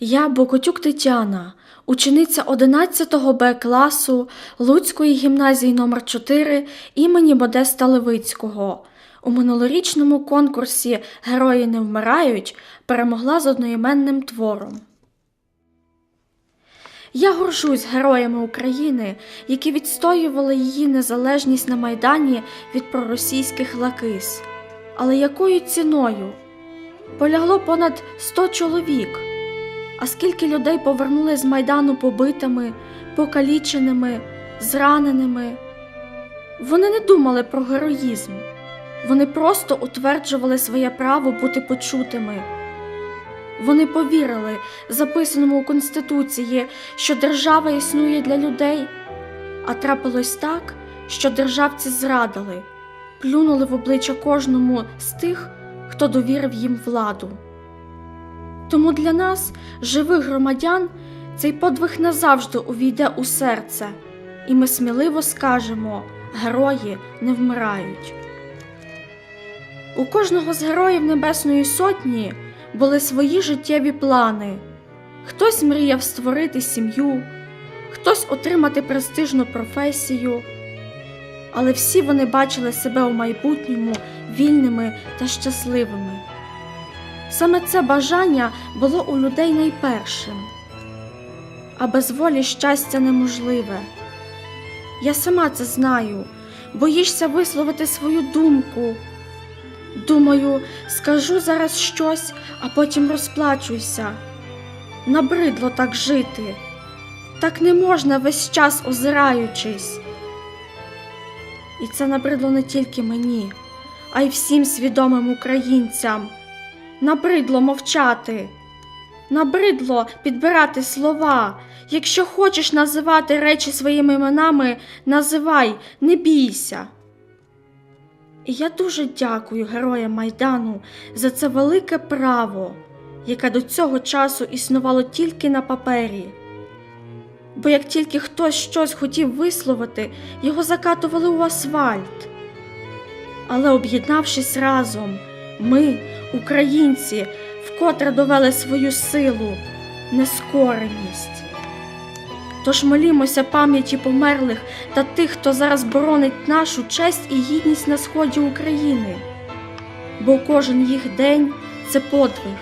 Я Бокотюк Тетяна, учениця 11 Б класу Луцької гімназії номер 4 імені Модеста Левицького. У минулорічному конкурсі Герої не вмирають перемогла з одноіменним твором. Я горжусь героями України, які відстоювали її незалежність на Майдані від проросійських лакис. Але якою ціною? Полягло понад 100 чоловік. А скільки людей повернули з Майдану побитими, покаліченими, зраненими? Вони не думали про героїзм, вони просто утверджували своє право бути почутими. Вони повірили записаному у Конституції, що держава існує для людей, а трапилось так, що державці зрадили, плюнули в обличчя кожному з тих, хто довірив їм владу. Тому для нас, живих громадян, цей подвиг назавжди увійде у серце, і ми сміливо скажемо: герої не вмирають. У кожного з героїв Небесної Сотні були свої життєві плани. Хтось мріяв створити сім'ю, хтось отримати престижну професію, але всі вони бачили себе у майбутньому вільними та щасливими. Саме це бажання було у людей найпершим, а без волі щастя неможливе. Я сама це знаю, боїшся висловити свою думку. Думаю, скажу зараз щось, а потім розплачуся. Набридло так жити, так не можна весь час озираючись. І це набридло не тільки мені, а й всім свідомим українцям. Набридло мовчати, набридло підбирати слова. Якщо хочеш називати речі своїми іменами, називай, не бійся. І я дуже дякую героям Майдану за це велике право, яке до цього часу існувало тільки на папері. Бо як тільки хтось щось хотів висловити, його закатували у асфальт. Але об'єднавшись разом, ми, українці, вкотре довели свою силу, нескореність. Тож молімося пам'яті померлих та тих, хто зараз боронить нашу честь і гідність на сході України. Бо кожен їх день це подвиг,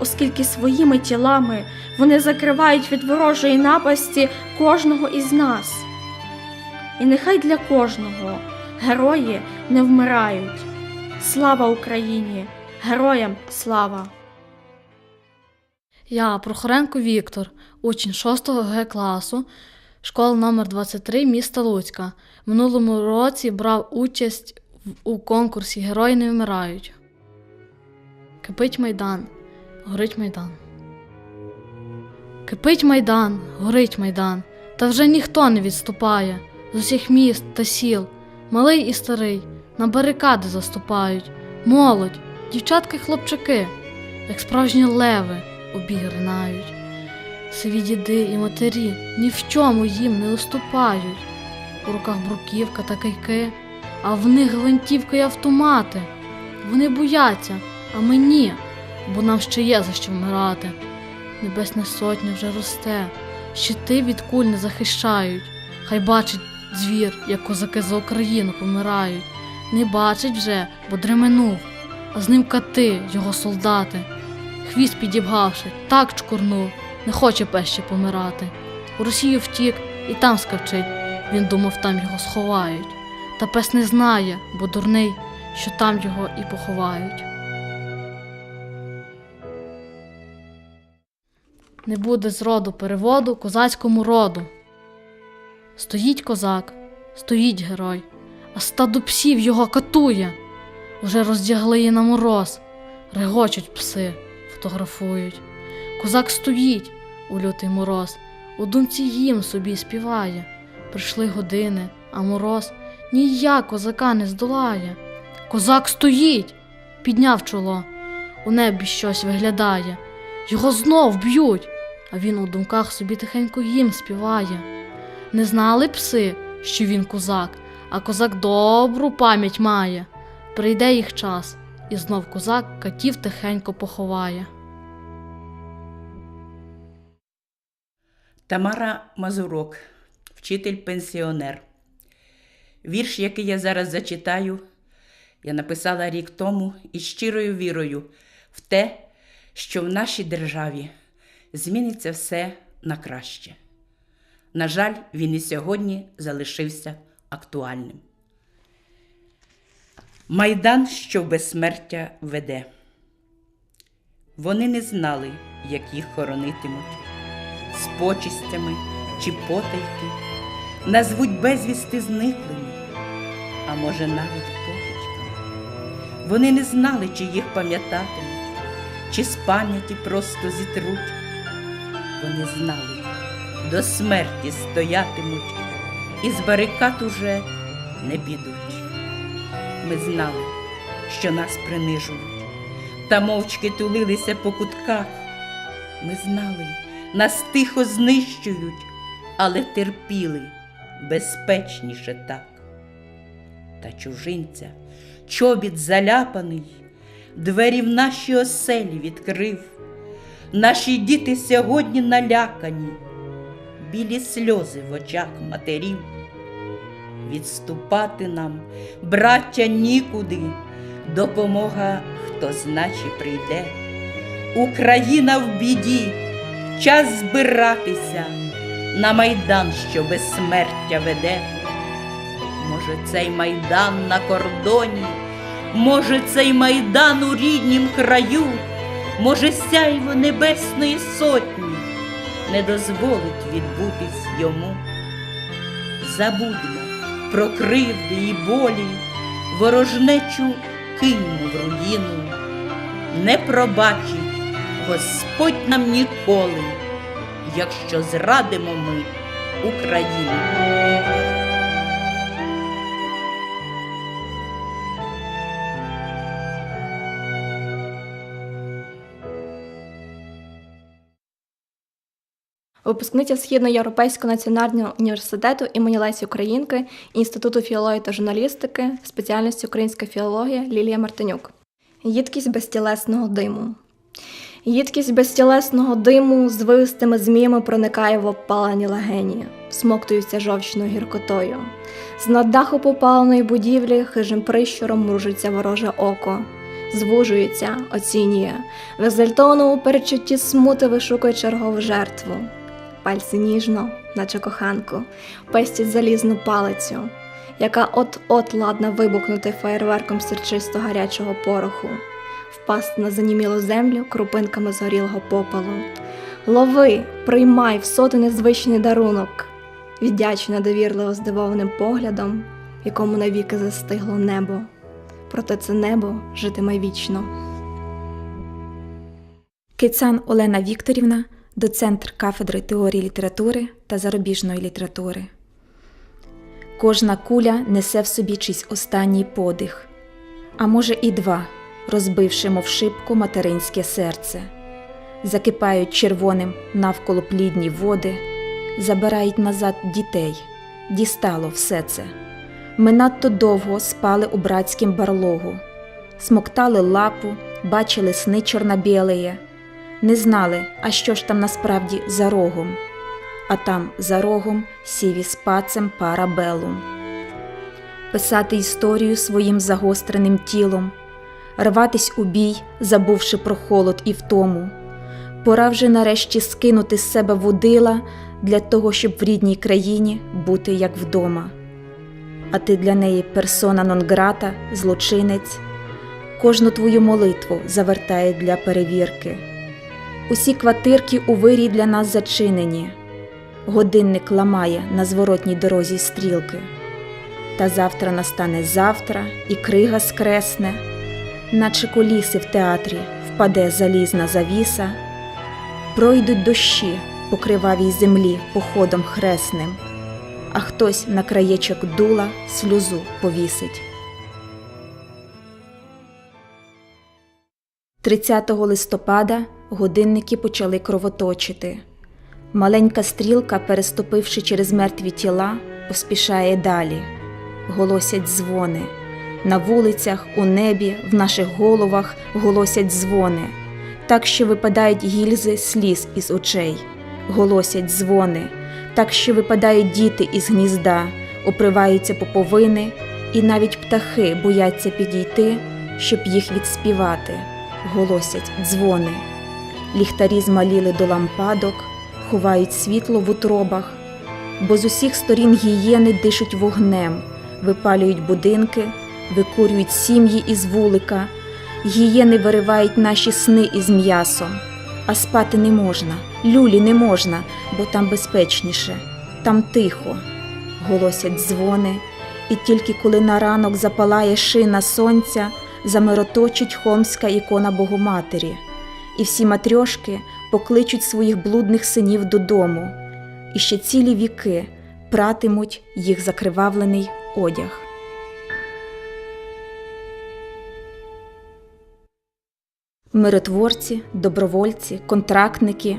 оскільки своїми тілами вони закривають від ворожої напасті кожного із нас. І нехай для кожного герої не вмирають. Слава Україні! Героям слава! Я Прохоренко Віктор, учень 6 Г класу, школа номер 23 міста Луцька. В минулому році брав участь у конкурсі Герої не вмирають. Кипить майдан, горить майдан. Кипить майдан, горить майдан, та вже ніхто не відступає з усіх міст та сіл, малий і старий, на барикади заступають, молодь, дівчатки, хлопчаки, як справжні леви обігринають. Сиві діди і матері ні в чому їм не уступають. У руках бруківка та кайки, а в них гвинтівки й автомати. Вони бояться, а ми ні, бо нам ще є за що вмирати. Небесна сотня вже росте, щити від куль не захищають. Хай бачить звір, як козаки за Україну помирають. Не бачить вже, бо дременув, а з ним кати, його солдати. Хвіст підібгавши, так чкурнув, не хоче пес ще помирати. У Росію втік і там скавчить. Він думав, там його сховають. Та пес не знає, бо дурний, що там його і поховають. Не буде з роду переводу козацькому роду. Стоїть козак, стоїть герой, а стадо псів його катує. Уже роздягли її на мороз, регочуть пси, фотографують. Козак стоїть у лютий мороз, у думці їм собі співає. Прийшли години, а мороз ніяк козака не здолає. Козак стоїть, підняв чоло, у небі щось виглядає. Його знов б'ють, а він у думках собі тихенько їм співає. Не знали пси, що він козак, а козак добру пам'ять має. Прийде їх час, і знов козак катів тихенько поховає. Тамара Мазурок, вчитель-пенсіонер. Вірш, який я зараз зачитаю, я написала рік тому із щирою вірою в те, що в нашій державі зміниться все на краще. На жаль, він і сьогодні залишився актуальним. Майдан, що безсмертя веде. Вони не знали, як їх хоронитимуть з почистями чи потайки, назвуть безвісти зниклими, а може навіть потичками. Вони не знали, чи їх пам'ятатимуть, чи з пам'яті просто зітруть. Вони знали, до смерті стоятимуть і з барикад уже не підуть. Ми знали, що нас принижують, та мовчки тулилися по кутках. Ми знали, нас тихо знищують, але терпіли безпечніше так. Та чужинця, чобіт заляпаний, двері в наші оселі відкрив. Наші діти сьогодні налякані, білі сльози в очах матерів. Відступати нам, браття, нікуди, допомога хто значі прийде. Україна в біді, час збиратися на майдан, що безсмертя веде. Може, цей майдан на кордоні, може, цей майдан у ріднім краю, може, сяйво Небесної Сотні не дозволить відбутись йому. Забудьмо про кривди і болі, ворожнечу киньмо в руїну, не пробачить Господь нам ніколи, якщо зрадимо ми Україну. Випускниця Східноєвропейського національного університету імені Лесі Українки, Інституту філології та журналістики, спеціальності українська філологія Лілія Мартинюк. Їдкість безтілесного диму. Їдкість безтілесного диму з вивистими зміями проникає в обпалені легені, всмоктується жовчною гіркотою. З над даху попаленої будівлі хижим прищуром мружиться вороже око, звужується, оцінює, в екзальтованому передчутті смути вишукує чергову жертву. Пальці ніжно, наче коханку, пестять залізну палицю, яка от-от ладна вибухнути феєрверком сірчисто гарячого пороху, впасти на занімілу землю крупинками згорілого попелу. Лови, приймай в соти незвичний дарунок, віддячна довірливо здивованим поглядом, в якому навіки застигло небо. Проте це небо житиме вічно. Кицан Олена Вікторівна, доцент кафедри теорії літератури та зарубіжної літератури. Кожна куля несе в собі чийсь останній подих, а може і два, розбивши мов шибку материнське серце, закипають червоним навколо плідні води, забирають назад дітей, дістало все це. Ми надто довго спали у братськім барлогу, смоктали лапу, бачили сни чорнобілеє, не знали, а що ж там насправді за рогом, а там за рогом сіві з пацем парабелум. Писати історію своїм загостреним тілом, рватись у бій, забувши про холод і втому. Пора вже нарешті скинути з себе водила для того, щоб в рідній країні бути як вдома. А ти для неї персона нон-грата, злочинець, кожну твою молитву завертає для перевірки. Усі квартирки у вирій для нас зачинені, годинник ламає на зворотній дорозі стрілки. Та завтра настане завтра, і крига скресне, наче коліси в театрі впаде залізна завіса, пройдуть дощі по кривавій землі походом хресним, а хтось на краєчок дула сльозу повісить. 30 листопада годинники почали кровоточити. Маленька стрілка, переступивши через мертві тіла, поспішає далі. Голосять дзвони. На вулицях, у небі, в наших головах голосять дзвони, так що випадають гільзи сліз із очей, голосять дзвони, так що випадають діти із гнізда, оприваються поповини, і навіть птахи бояться підійти, щоб їх відспівати, голосять дзвони. Ліхтарі змаліли до лампадок, ховають світло в утробах, бо з усіх сторін гієни дишуть вогнем, випалюють будинки, викурюють сім'ї із вулика, гієни виривають наші сни із м'ясом. А спати не можна, люлі не можна, бо там безпечніше, там тихо, голосять дзвони, і тільки коли на ранок запалає шина сонця, замироточить хомська ікона Богоматері, і всі матрьошки покличуть своїх блудних синів додому, і ще цілі віки пратимуть їх закривавлений одяг. Миротворці, добровольці, контрактники,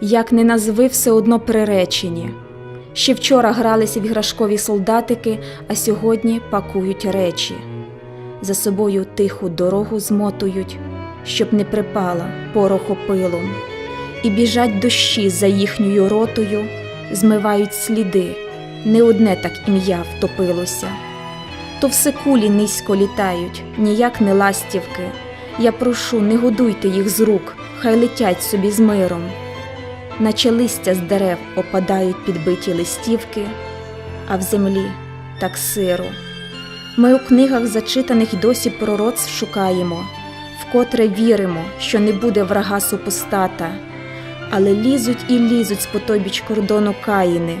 як не назви, все одно приречені. Ще вчора гралися в іграшкові солдатики, а сьогодні пакують речі. За собою тиху дорогу змотують, щоб не припала порохопилом, і біжать дощі за їхньою ротою, змивають сліди, не одне так ім'я втопилося. То все кулі низько літають, ніяк не ластівки. Я прошу, не годуйте їх з рук, хай летять собі з миром. Наче листя з дерев опадають підбиті листівки, а в землі так сиро. Ми у книгах зачитаних досі пророцтв шукаємо, вкотре віримо, що не буде врага супостата, але лізуть і лізуть з потобіч кордону Каїни,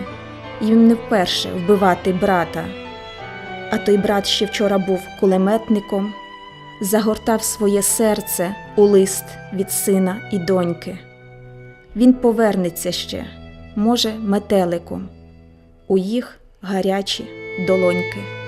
їм не вперше вбивати брата. А той брат ще вчора був кулеметником, загортав своє серце у лист від сина і доньки. Він повернеться ще, може, метеликом, у їх гарячі долоньки.